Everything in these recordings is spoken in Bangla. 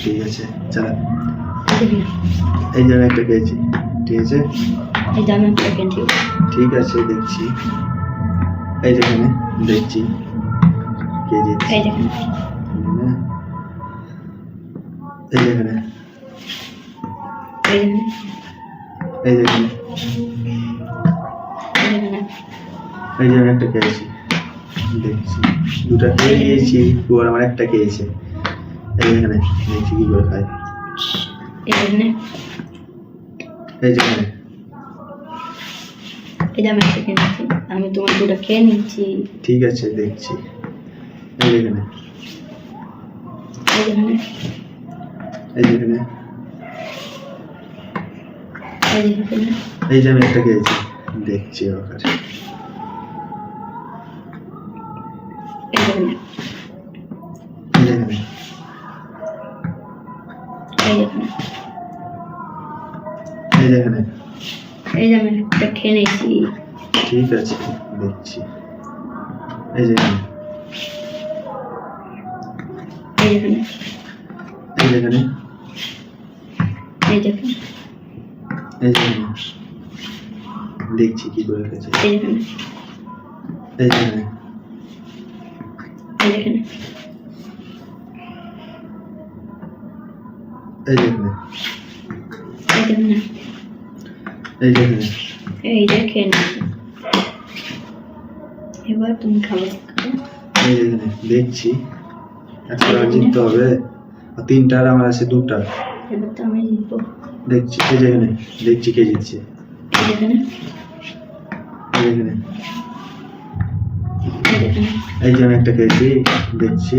ঠিক আছে চালা। এই যে আমি একটা পেয়েছি ঠিক আছে? ঠিক আছে দেখছি। এই যেখানে দেখছি। কে জিতছে এই যেখানে এই যেখানে এই যে। আমি একটা দেখছি। দুটা খেয়ে নিয়েছি ওর আমার একটা খেয়েছে। এই যেখানে দেখছি কি করে খায় এই দেখেন এই যেখানে এই যে আমি একটা কিনেছি। আমি তোমার দুটো খেয়ে নিচ্ছি। ঠিক আছে দেখছি। এই যেখানে এই দেখেন এই যেখানে এই যে আমি একটা খেয়েছি। দেখছি ওখানে এই দেখেন এই যেখানে এই যে আমি একটা খেয়ে নিয়েছি ঠিক আছে দেখছি এই যেখানে এই দেখেন এই যেখানে এই দেখেন এই যেখানে দেখছি কি করে খেয়েছে এই দেখেন এই যেখানে এই দেখেন এই যেখানে এই দেখেন এই যে খেয়ে এবার তুমি খাবে। এই দেখছি। একটা জিততে হবে। আর তিনটা আর আমার আছে দুটা। এবার তো আমি জিতবো। দেখছি এই যেখানে দেখছি কে জিতছে। এই যে আমি একটা খেয়েছি দেখছি।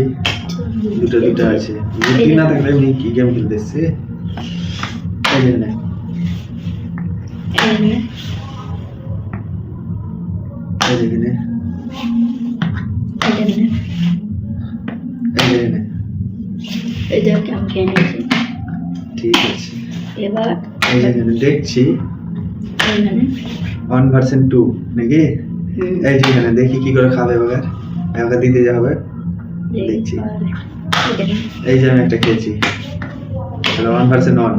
দুটো দুটো আছে। বুদ্ধি না থাকলে এমনি কি গেম খেলতে এসছে এই যেখানে দেখছি ওয়ান পার্সেন্ট টু নাকি এই যেখানে দেখি কি করে খাবে এবার আমাকে দিতে যাবে দেখছি। এই যে আমি একটা খেয়েছি ওয়ান পার্সেন্ট ওয়ান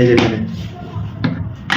এই যেখানে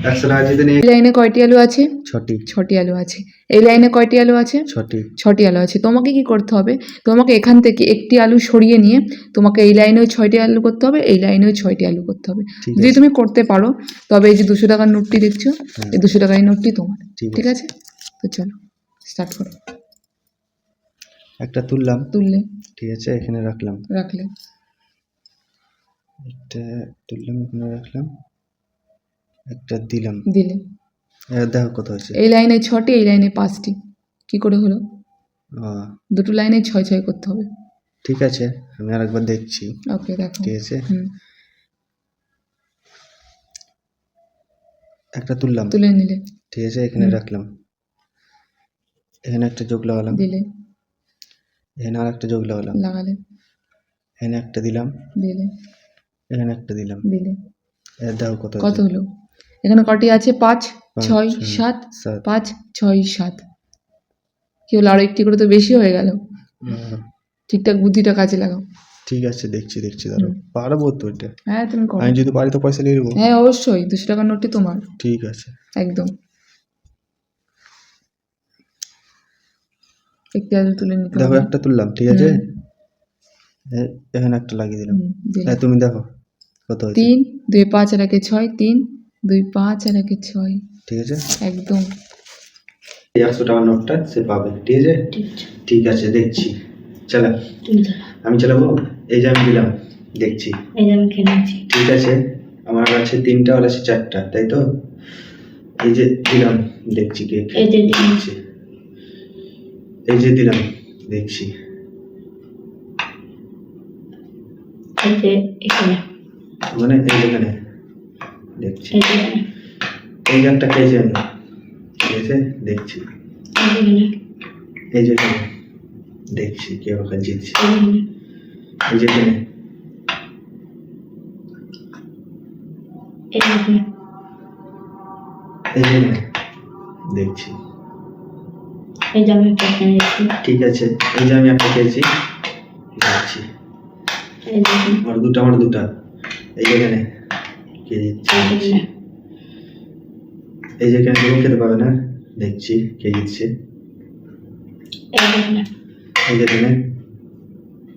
এই লাইনে কয়টি আলু আছে? ছটি। ছটি আলু আছে। এই লাইনে কয়টি আলু আছে? ছটি। ছটি আলু আছে। তোমাকে কি করতে হবে? তোমাকে এখান থেকে একটি আলু সরিয়ে নিয়ে তোমাকে এই লাইনেও ছয়টি আলু করতে হবে এই লাইনেও ছয়টি আলু করতে হবে। যদি তুমি করতে পারো তবে এই যে দুশো টাকার নোটটি দেখছ হ্যাঁ। এই দুশো টাকার নোটটি তোমার। ঠিক আছে। তো চলো স্টার্ট করো। একটা তুললাম। তুললে। ঠিক আছে এখানে রাখলাম। রাখলে। একটা তুললাম এখানে রাখলাম। একটা দিলাম। দিলে। এবার দেখো কত হয়েছে এই লাইনে ছটি এই লাইনে পাঁচটি। কি করে হলো? দুটো লাইনে ছয় ছয় করতে হবে। ঠিক আছে আমি আরেকবার দেখছি। ওকে দেখো। ঠিক আছে? একটা তুললাম। তুলে নিলে। ঠিক আছে এখানে রাখলাম। এখানে একটা যোগ লাগালাম। দিলে। এখানে আর একটা যোগ লাগালাম। লাগালে। এখানে একটা দিলাম। দিলে। এখানে একটা দিলাম। দিলে। দেখো কত কত হলো? এখানে কটি আছে? পাঁচ ছয় সাত পাঁচ ছয় সাত। কি হলো আরও একটি করে তো বেশি হয়ে গেল। ঠিকঠাক বুদ্ধিটা কাজে লাগাও। ঠিক আছে দেখছি দেখছি দাঁড়ো হুম। পারব তো এটা? হ্যাঁ তুমি করো। আমি যদি পারি তো পয়সা নিয়ে নেব? হ্যাঁ অবশ্যই। দুশো টাকার নোটটি তোমার। ঠিক আছে। একদম। একটি আলু তুলে নিতে দেখো একটা তুললাম ঠিক আছে। এখানে একটা লাগিয়ে দিলাম। হ্যাঁ তুমি দেখো কত তিন দুই পাঁচ আর একে ছয় তিন দুই পাঁচ আর একে ছয় ঠিক আছে? একদম। এই একশো টাকার নোটটা সে পাবে ঠিক আছে? ঠিক আছে। ঠিক আছে দেখছি। চালা। আমি চালাবো এই যে আমি দিলাম দেখছি। এই যে আমি খেয়ে ঠিক আছে। আমার আছে তিনটা আর আছে চারটা তাই তো? এই যে দিলাম দেখছি কে এই যে দিলাম। দেখছি এই যে দিলাম দেখছি। মানে এই যেখানে দেখছি। এই যে। একটা খেয়েছি আমি ঠিক আছে দেখছি। এই যে দেখছি কে ওখানে জিতছে। এই যে এখানে। এই যে দেখছি। এই যে আমি একটা ঠিক আছে এই যে আমি একটা দেখছি। আমার দুটো আমার দুটা। এই যে এখানে। কে এই যে এখানে কেউ খেতে পাবে না দেখছি কে জিতছে এই যে এখানে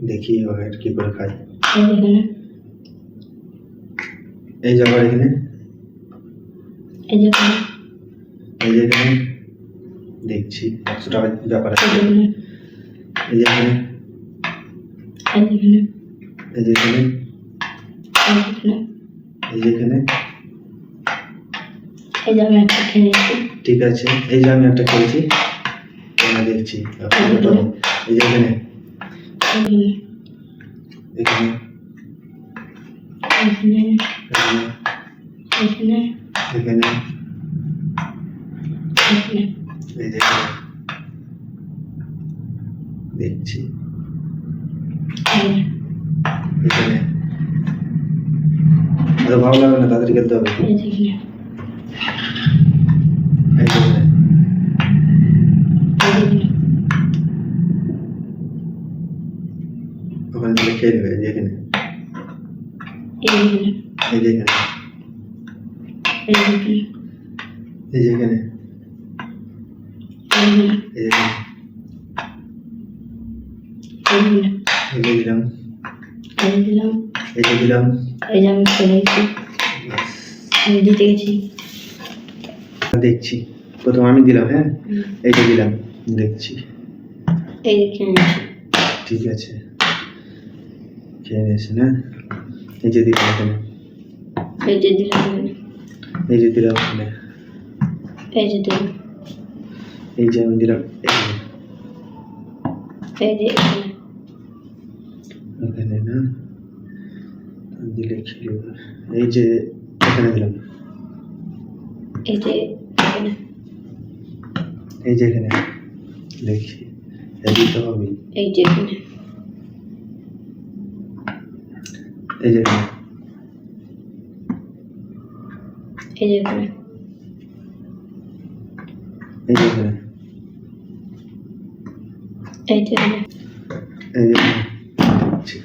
দেখি ওরা কি করে খায় এই যে আবার এখানে এই যে এই যে এখানে দেখছি একশো টাকার ব্যাপার আছে এই যে এখানে এই যে এখানে এই যে এখানে এই যেখানে এই যে আমি একটা খেলেছি। ঠিক আছে এই যে আমি একটা খেলেছি। এখানে দেখছি এই যে এখানে। এখানে। এখানে। এখানে। এখানে। এই যে দেখছি। তো ভালো লাগবে না তাদের খেলতে হবে ওখানে তাহলে খেয়ে নেবে যেখানে এই যেখানে এই যেখানে এই যেখানে এই দিলাম এই দিলাম এই দিলাম এই যে আমি খেলেছি আমি জিতে গেছি। দেখছি। প্রথম আমি দিলাম হ্যাঁ? এই যে দিলাম দেখছি। এই যে ঠিক আছে। খেয়ে নিয়েছে না? এই যে দিলাম এখানে। এই যে দিলাম এই যে দিলাম এখানে। এই যে দিলাম। এই যে আমি দিলাম এই যে এখানে। এখানে না? দিলে খেলব এই যে এখানে দিলাম। এই যে এখানে। এই যে এখানে। এই দিতে হবে। এই যে এখানে। এই যে এখানে। এই যে এখানে। এই যে এখানে। এই যে এখানে। এই যে এখানে দেখছি।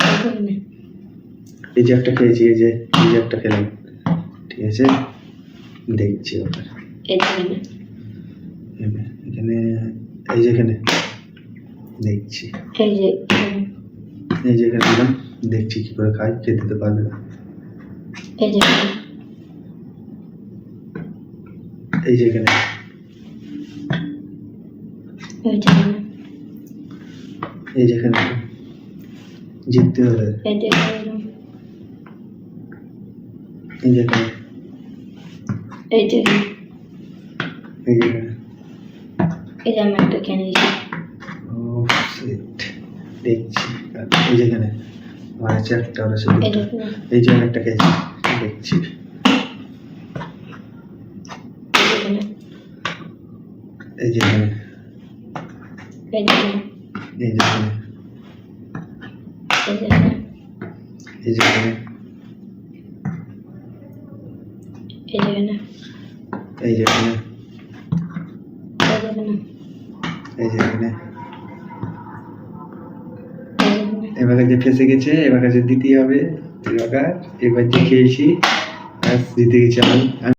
এই যে এখানে এই যে একটা খেয়েছি এই যে এই যে একটা খেলাম ঠিক আছে দেখছি ওটা এখানে এই যে এখানে দেখছি এই যে এখানে এই যে এখানে দিলাম দেখছি কি করে খাই খেতে তো পারবে না এই যে এই যে এখানে এই যে এখানে এই যে এখানে জিততে হবে যেটা এই যে oh, এই যে এই যে একটা কেন দেখছি। এই একটা এই যে একটা কেন দেখছি। এই যেখানে এই এই এবার যে ফেসে গেছে এবার হবে। এবার যে খেয়েছি আর দিতে গেছি আমি।